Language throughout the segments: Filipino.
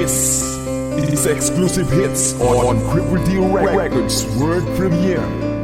This is exclusive hits on Cripple Deal Records World Premiere.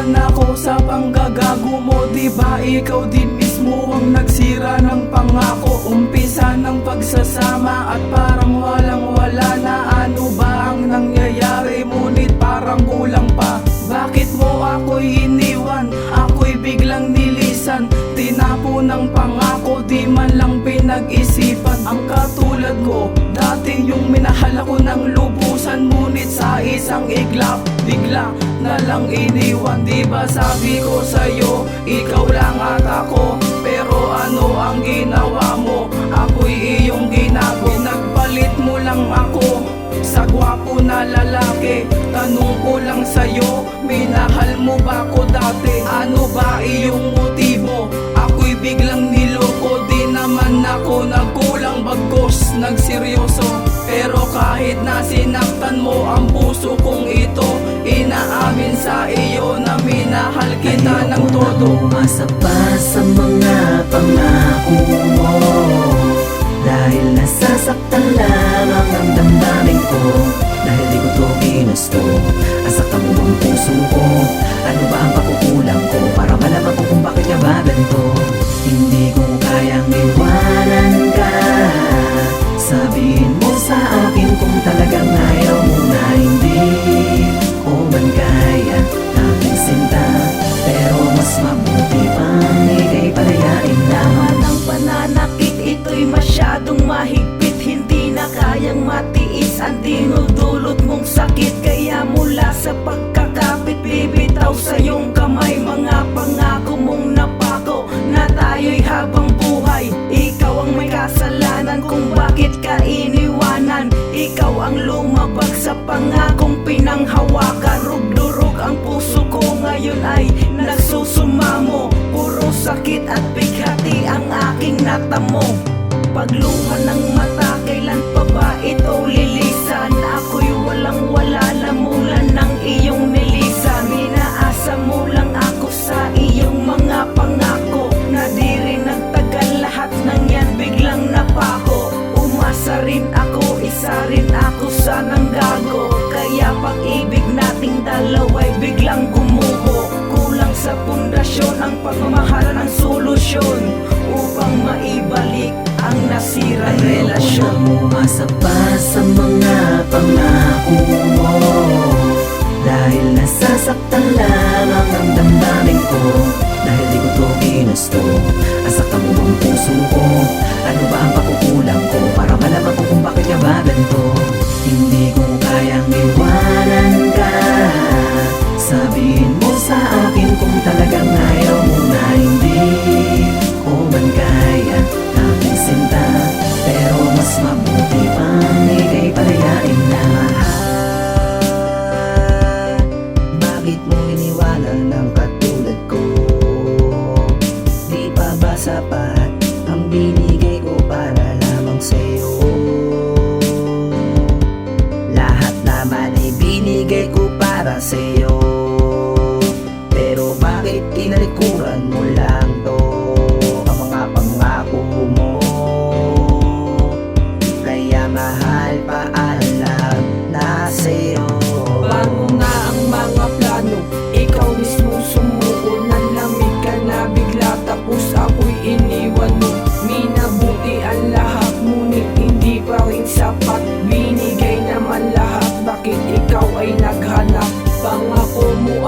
Nasawa na ko sa panggagago mo Diba ikaw din mismo ang nagsira ng pangako. Umpisa ng pagsasama at parang walang wala na. Ano ba ang nangyayari? Ngunit parang kulang pa. Bakit mo ako'y iniwan, ako'y biglang nilisan. Tinapo ng pangako, di man lang pinag-isipan. Ang katulad ko, dati yung minahal ako ng lubusan Ngunit sa isang iglap, bigla na lang iniwan. Di ba sabi ko sa'yo, ikaw lang at ako? Pero ano ang ginawa mo, ako'y iyong ginago. Nagpalit mo lang ako. Sa gwapo na lalaki Tanong ko lang sa'yo Minahal mo ba ko dati? Ano ba iyong motibo? Ako'y biglang niloko Di naman ako nagkulang bagos Nagseryoso Pero kahit na sinaktan mo ang puso kong ito Inaamin sa iyo na minahal kita ng todo. Umasa pa sa mga pangako mo. Dahil nasasaktan lamang ang damdamin ko. Dahil di ko to ginusto. Asaktan mo ang puso ko? Ano ba ang pagkukulang ko? Para malaman ko kung bakit ka ba ganito? Hindi ko Ikaw ang lumabag sa pangakong pinanghawakan. Rugdurog ang puso ko ngayon ay nagsusumamo. Puro sakit at bighati ang aking natamo. Pagluha ng mata, kailan pa ba ito lilisan? Relasyon Ayoko na umasa pa sa mga pangako mo. Dahil nasasaktan lamang ang damdamin ko. Dahil di ko to ginusto. Asaktan mo ang puso ko? Ano ba ang pagkukulang ko Para malaman ko kung bakit ka ba ganito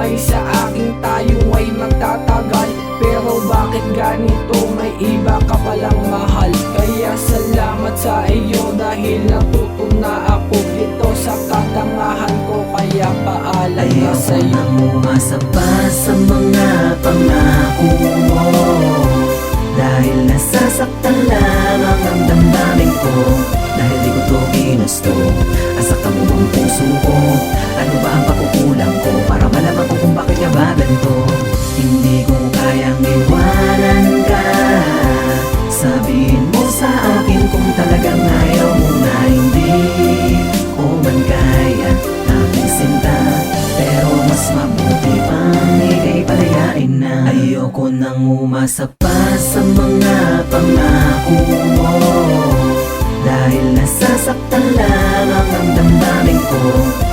ay sa akin Tayo ay magtatagal. Pero bakit ganito? May iba ka palang mahal. Kaya salamat sa iyo Dahil natuto na ako. Ito sa katangahan ko Kaya paalam na sa'yo. nang umasa pa sa mga pangako mo Dahil nasasaktan lamang ang damdamin ko. Dahil di ko to ginusto. Asaktan mo ang puso ko? Ano ba ang pagkukulang ko ganito? Hindi ko kayang iwanan ka. Sabihin mo sa akin kung talagang ayaw mo na hindi Ko man kaya Ayoko nang umasa sa mga pangako mo. Dahil nasasaktan lamang ang damdamin ko.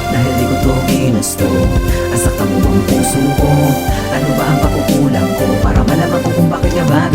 Dahil di ko to ginusto. Asaktan mo ang puso ko? Ano ba ang pagkukulang ko? Para malaman ko kung bakit nga ba